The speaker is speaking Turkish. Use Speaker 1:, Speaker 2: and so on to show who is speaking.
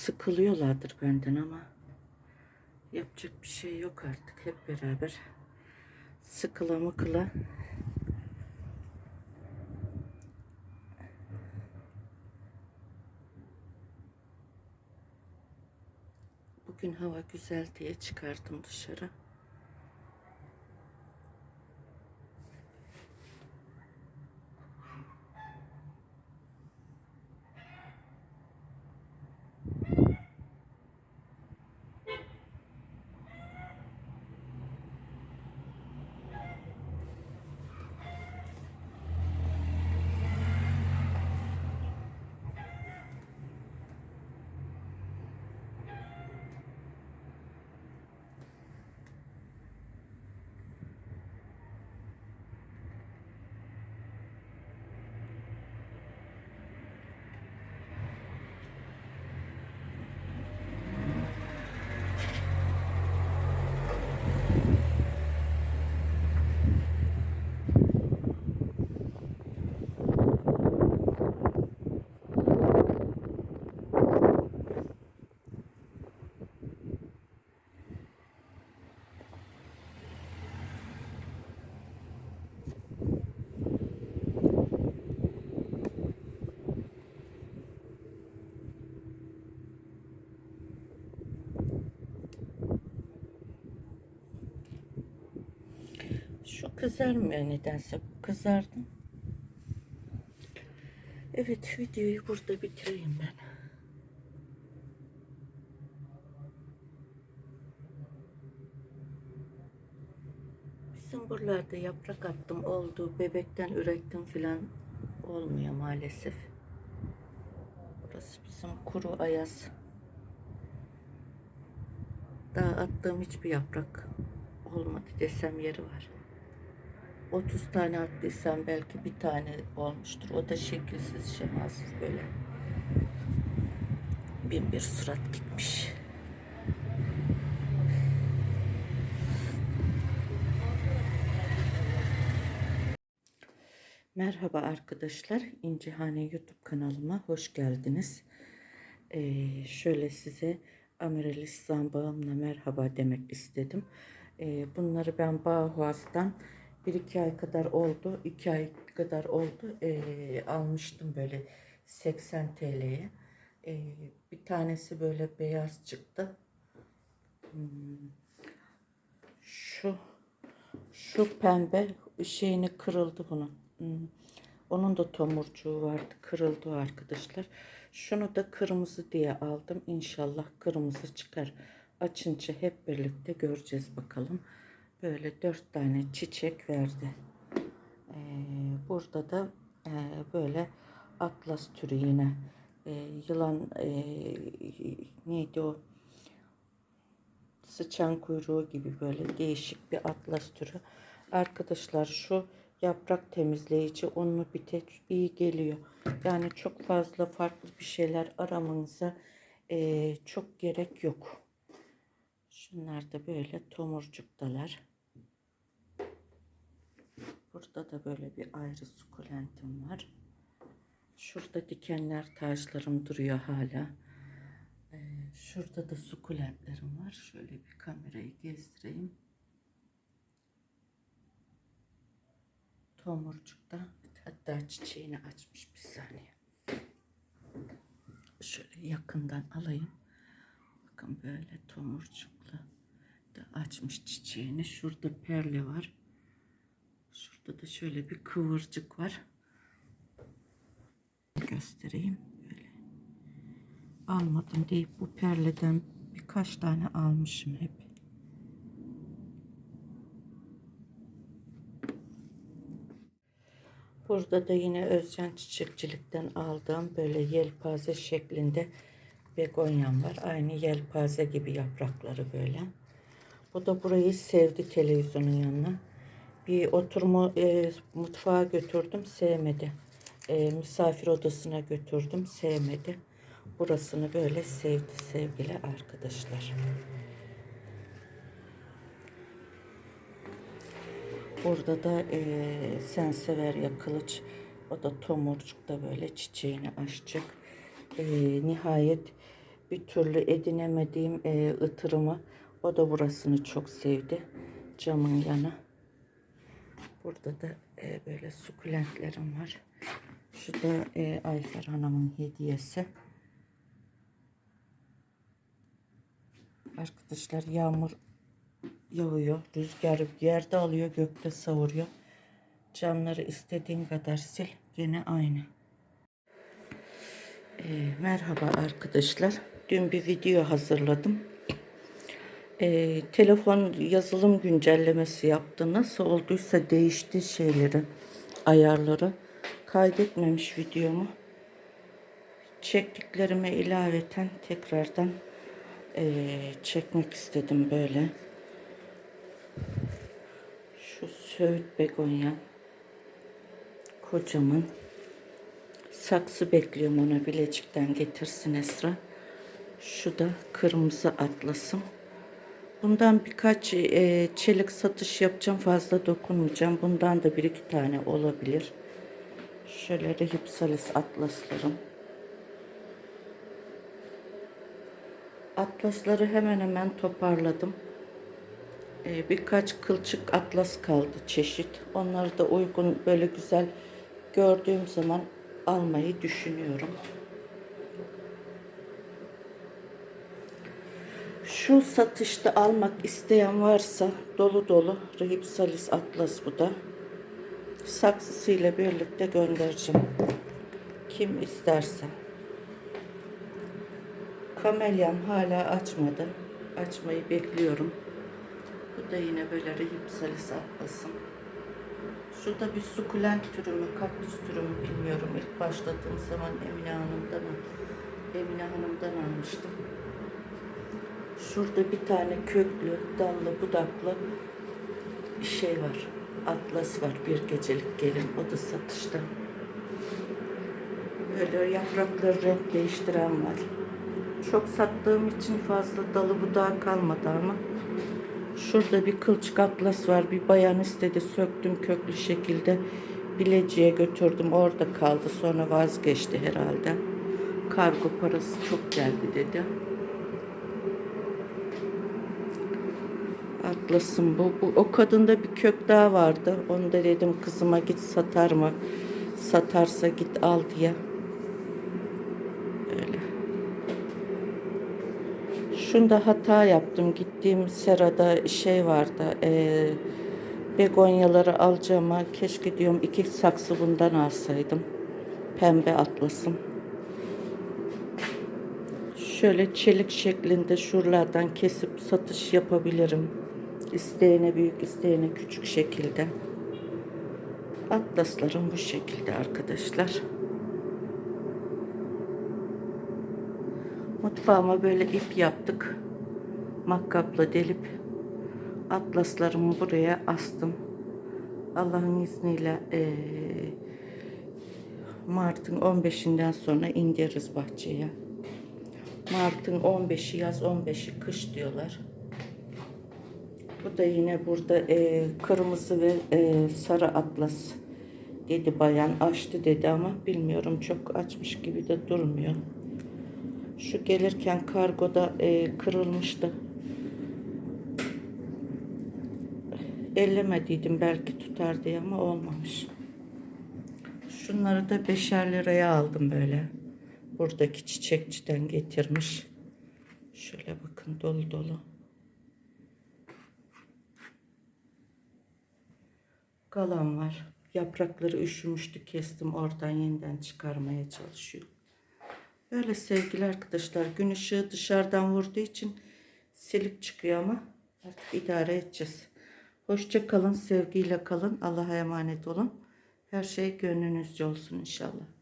Speaker 1: sıkılıyorlardır benden ama yapacak bir şey yok artık hep beraber sıkıla mıkıla Bugün hava güzel diye çıkardım dışarı. Şu kızarmıyor nedense. Bu kızardı. Evet videoyu burada bitireyim ben. Bizim buralarda yaprak attım oldu. Bebekten ürettim filan olmuyor maalesef. Burası bizim kuru ayaz. Daha attığım hiçbir yaprak olmadı desem yeri var. 30 tane attıysam belki bir tane olmuştur. O da şekilsiz şemasız böyle. Bin bir surat gitmiş. Merhaba arkadaşlar. İncihane YouTube kanalıma hoş geldiniz. Ee, şöyle size Amaryllis zambağımla merhaba demek istedim. Ee, bunları ben Bauhaus'tan bir iki ay kadar oldu. iki ay kadar oldu. Ee, almıştım böyle 80 TL'ye. Ee, bir tanesi böyle beyaz çıktı. Hmm. Şu şu pembe şeyini kırıldı bunun. Hmm. Onun da tomurcuğu vardı. Kırıldı arkadaşlar. Şunu da kırmızı diye aldım. İnşallah kırmızı çıkar. Açınca hep birlikte göreceğiz bakalım. Böyle dört tane çiçek verdi. Ee, burada da e, böyle atlas türü yine e, yılan e, neydi o sıçan kuyruğu gibi böyle değişik bir atlas türü. Arkadaşlar şu yaprak temizleyici onu bir iyi geliyor. Yani çok fazla farklı bir şeyler aramanıza e, çok gerek yok. Şunlar da böyle tomurcuktalar. Burada da böyle bir ayrı sukulentim var. Şurada dikenler taşlarım duruyor hala. Ee, şurada da sukulentlerim var. Şöyle bir kamerayı gezdireyim. Tomurcukta hatta çiçeğini açmış bir saniye. Şöyle yakından alayım. Bakın böyle tomurcuklu da açmış çiçeğini. Şurada perle var. Şurada da şöyle bir kıvırcık var. Göstereyim böyle. Almadım deyip bu perleden birkaç tane almışım hep. Burada da yine Özcan Çiçekçilik'ten aldığım böyle yelpaze şeklinde begonyam var. Aynı yelpaze gibi yaprakları böyle. Bu da burayı sevdi televizyonun yanına. Bir oturma e, mutfağa götürdüm sevmedi. E, misafir odasına götürdüm sevmedi. Burasını böyle sevdi sevgili arkadaşlar. Burada da e, Senseverya kılıç. O da tomurcukta böyle çiçeğini açacak. E, nihayet bir türlü edinemediğim e, ıtırımı. O da burasını çok sevdi. Camın yanı. Burada da e, böyle sukulentlerim var. Şu da e, Ayfer Hanım'ın hediyesi. Arkadaşlar yağmur yağıyor. Rüzgar yerde alıyor, gökte savuruyor. Camları istediğin kadar sil. Gene aynı. Ee, merhaba arkadaşlar. Dün bir video hazırladım. Ee, telefon yazılım güncellemesi yaptı. Nasıl olduysa değişti şeyleri, ayarları. Kaydetmemiş videomu. Çektiklerime ilaveten tekrardan ee, çekmek istedim böyle. Şu Söğüt begonya kocaman saksı bekliyorum ona Bilecik'ten getirsin Esra. Şu da kırmızı atlasım. Bundan birkaç e, çelik satış yapacağım. Fazla dokunmayacağım. Bundan da bir iki tane olabilir. Şöyle Rehipsalis atlaslarım. Atlasları hemen hemen toparladım. Ee, birkaç kılçık atlas kaldı çeşit. Onları da uygun böyle güzel gördüğüm zaman almayı düşünüyorum. Şu satışta almak isteyen varsa dolu dolu Rehipsalis Atlas bu da. Saksısıyla birlikte göndereceğim. Kim isterse. Kamelyam hala açmadı. Açmayı bekliyorum. Bu da yine böyle Rehipsalis Atlas'ım. Şurada bir sukulent türü mü, kaktüs türü bilmiyorum. İlk başladığım zaman Emine Hanım'dan, Emine Hanım'dan almıştım. Şurada bir tane köklü, dallı, budaklı şey var. Atlas var. Bir gecelik gelin. O da satışta. Böyle yaprakları renk değiştiren var. Çok sattığım için fazla dalı budağı kalmadı ama. Şurada bir kılçık atlas var. Bir bayan istedi. Söktüm köklü şekilde. Bileciğe götürdüm. Orada kaldı. Sonra vazgeçti herhalde. Kargo parası çok geldi dedi. Atlas'ım bu. bu. O kadında bir kök daha vardı. Onu da dedim kızıma git satar mı? Satarsa git al diye. Öyle. Şunda hata yaptım. Gittiğim serada şey vardı. E, begonyaları alacağıma keşke diyorum iki saksı bundan alsaydım. Pembe atlasım. Şöyle çelik şeklinde şuralardan kesip satış yapabilirim. İsteyene büyük, isteyene küçük şekilde. Atlaslarım bu şekilde arkadaşlar. Mutfağıma böyle ip yaptık. Makkapla delip atlaslarımı buraya astım. Allah'ın izniyle eee Mart'ın 15'inden sonra indiririz bahçeye. Mart'ın 15'i yaz 15'i kış diyorlar. Bu da yine burada e, kırmızı ve e, sarı atlas dedi bayan açtı dedi ama bilmiyorum çok açmış gibi de durmuyor. Şu gelirken kargoda e, kırılmıştı. Ellemediydim belki tutar diye ama olmamış. Şunları da beşer liraya aldım böyle. Buradaki çiçekçiden getirmiş. Şöyle bakın dolu dolu. Kalan var. Yaprakları üşümüştü kestim oradan yeniden çıkarmaya çalışıyor. Böyle sevgili arkadaşlar gün ışığı dışarıdan vurduğu için silik çıkıyor ama artık idare edeceğiz. Hoşça kalın, sevgiyle kalın. Allah'a emanet olun. Her şey gönlünüzce olsun inşallah.